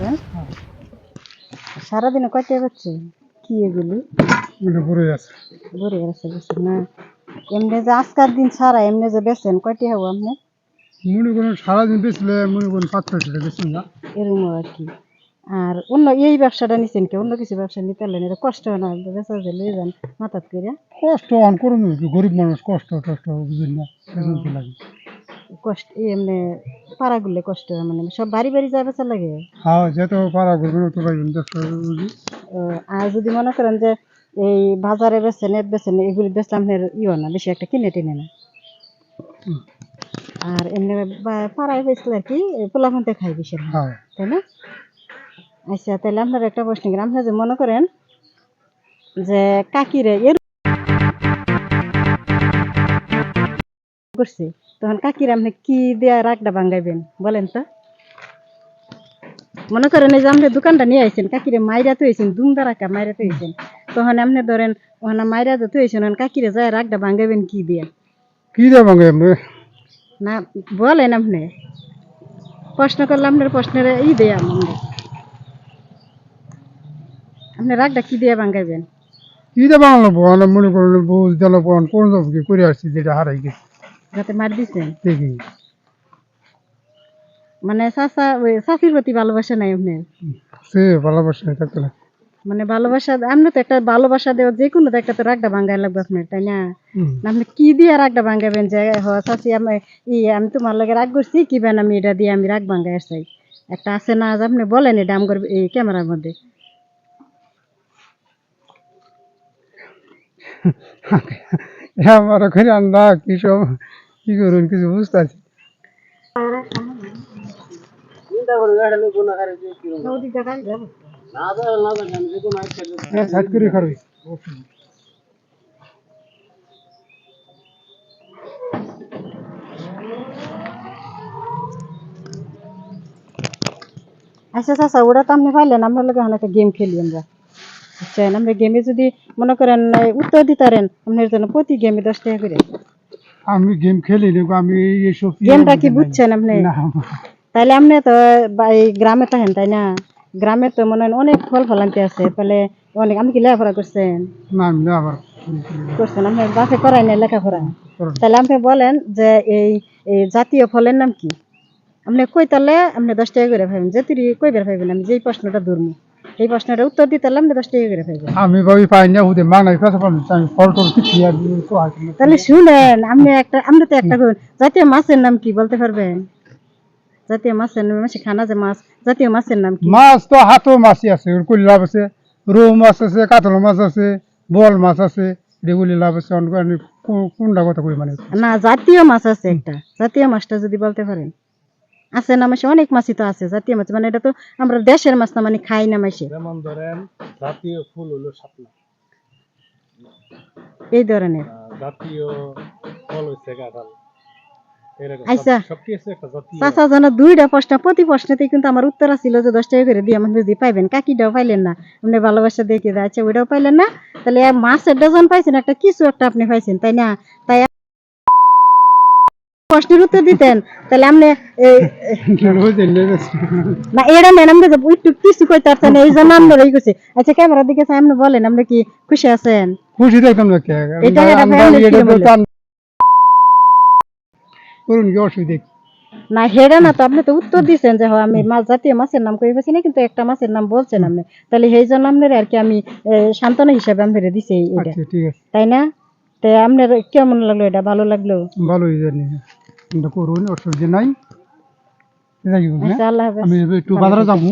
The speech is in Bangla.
বেচছেন সারাদিনে কয়টা বেচছেন কি এগুলি? পড়ে আছে ভরে গেছে বেচছেন না। এমনি যে আজকার দিন ছাড়া এমনি যে বেচছেন কয়টি হব আপনি মনে করুন সারাদিন বেচলে মনে করুন পাঁচ ছয় টাকা বেচুন না। এরকম আর কি। আর অন্য এই ব্যবসাটা নিছেন কি? অন্য কিছু ব্যবসা নিতে পারলেন? এটা কষ্ট হয় না? বেচা যে লয়ে যান মাথাত করে কষ্ট অন করুন গরিব মানুষ কষ্ট টষ্ট বুঝেন না লাগে। কষ্ট এই এমনি পাড়াগুলো কষ্ট হয় মানে সব বাড়ি বাড়ি যা বেচা লাগে। হ্যাঁ যেহেতু পাড়া করবেন তো আহ, আর যদি মনে করেন যে এই বাজারে বেচেন এর বেচেন এগুলি বেচলে আপনার ইও না বেশি একটা কিনে টেনে না। আর এমনি পাড়ায় বেচলে আর কি পোলাপানতে খাই বেশি হ্যাঁ। তাই না? আচ্ছা তাহলে আপনার একটা প্রশ্ন করি। আপনি যে মনে করেন যে কাকিরে এর করছে তখন কাকিরে আপনি কি দেয়া রাগটা ভাঙ্গাইবেন? বলেন তো। মনে করেন এই যে আপনি দোকানটা নিয়ে আইছেন কাকিরে মাইরা তো হয়েছেন দুমদা রাখা মাইরা তো হয়েছেন তখন আপনি ধরেন ওখানে মাইরা তো হয়েছেন কাকিরে যায় রাগটা ভাঙ্গাইবেন কি দিয়া? কি দেবো এমনি না বলেন আপনি। প্রশ্ন করলে আপনার প্রশ্নের ই দেয় আমরা আপনি রাগটা কি দিয়ে ভাঙ্গাইবেন? কি বাংলা? আমরা মনে করুন বুঝ দিল কোন কোন কি করে আসছি যেটা হারাই গেছে। যাতে মার দিছেন মানে চাচা ওই চাচির প্রতি ভালোবাসা নাই আপনার? সে ভালোবাসা থাকতে না মানে ভালোবাসা আপনি তো একটা ভালোবাসা দেওয়া যে কোনো একটা তো রাগটা ভাঙ্গাই লাগবে আপনার তাই না? আপনি কি দিয়ে রাগটা ভাঙ্গাবেন যে হ চাচি আমি ই আমি তোমার লগে রাগ করছি কি বেন আমি এটা দিয়ে আমি রাগ ভাঙ্গাই আসছি? একটা আছে না যে আপনি বলেন এটা আমার এই ক্যামেরার মধ্যে। আমার ওখানে আন্ডা কি সব, কি করুন, কিছু বুঝতে আছি সাইড করে খারবি আচ্ছা চাচা ওটা তো আপনি পাইলেন আমরা লোক গেম খেলি আমরা। বুঝছেন আমরা গেমে যদি মনে করেন উত্তর দিতারেন আপনার জন্য প্রতি গেমে দশ টাকা করে। আমি গেম খেলি নি আমি এইসব গেমটা কি বুঝছেন আপনি? না। তাইলে আপনি তো এই গ্রামে থাকেন তাই না? গ্রামে তো মনে হয় অনেক ফল ফলান্তি আছে তাহলে অনেক আপনি কি লেখাপড়া করছেন? না আমি আবার করছেন আপনি বাসে করাই না লেখাপড়া? তাহলে আপনি বলেন যে এই জাতীয় ফলের নাম কি? আপনি কই তাহলে আপনি দশ টাকা করে পাইবেন যে তুই কই বের পাইবেন আমি যেই প্রশ্নটা ধরবো। এই প্রশ্নটা উত্তর দিতে পারলে আপনি দশ টাকা করে আমি ভাবি পাই না ওদের মানাই পাবো আমি ফল টল কিছু আর তো তাহলে শুনেন আপনি একটা আপনি তো একটা জাতীয় মাছের নাম কি বলতে পারবেন? জাতীয় মাছের নাম মাসে খানা যে মাছ জাতীয় মাছের নাম কি? মাছ তো হাতও মাছই আছে ওর কই লাভ আছে রৌ মাছ আছে কাতল মাছ আছে বল মাছ আছে এগুলি লাভ আছে কোনটা কথা কই মানে? না জাতীয় মাছ আছে একটা জাতীয় মাছটা যদি বলতে পারেন। আছে না মাসে? অনেক মাছই তো আছে জাতীয় মাছ। মানে এটা তো আমরা দেশের মাছ না মানে খাই না মাসে। যেমন ধরেন জাতীয় ফুল হলো শাপলা। এই ধরনের। জাতীয় ফল হচ্ছে কাঁঠাল আচ্ছা চাচা দুইটা প্রশ্ন। প্রতি প্রশ্নতে কিন্তু আমার উত্তর যে দশ টাকা করে দিয়ে আমার যদি পাইবেন। কাকিটাও পাইলেন না। আপনি ভালোবাসা দেখে দেয়? আচ্ছা ওইটাও পাইলেন না। তাহলে মাছের ডজন পাইছেন একটা কিছু একটা আপনি পাইছেন তাই না? তাই প্রশ্নের উত্তর দিতেন তাহলে আপনি না এটা নেন আমরা যে একটু কিছু পারছেন এই জন্য আমরা এই করছি আচ্ছা ক্যামেরার দিকে আপনি বলেন আপনি কি খুশি আছেন? খুশি না কে এটা তো করুন কি অসুবিধা না হেডে না তো আপনি তো উত্তর দিচ্ছেন যে আমি মাছ জাতীয় মাছের নাম কই পাচ্ছি না কিন্তু একটা মাছের নাম বলছেন আপনি। তাহলে সেই জন্য আপনার আর কি আমি সান্ত্বনা হিসাবে আপনার দিছি এটা আচ্ছা তাই না? তো আপনার কেমন লাগল এটা ভালো লাগল? ভালোই জানি। করুন অসুবিধা নাই। আমি একটু বাজারে যাব।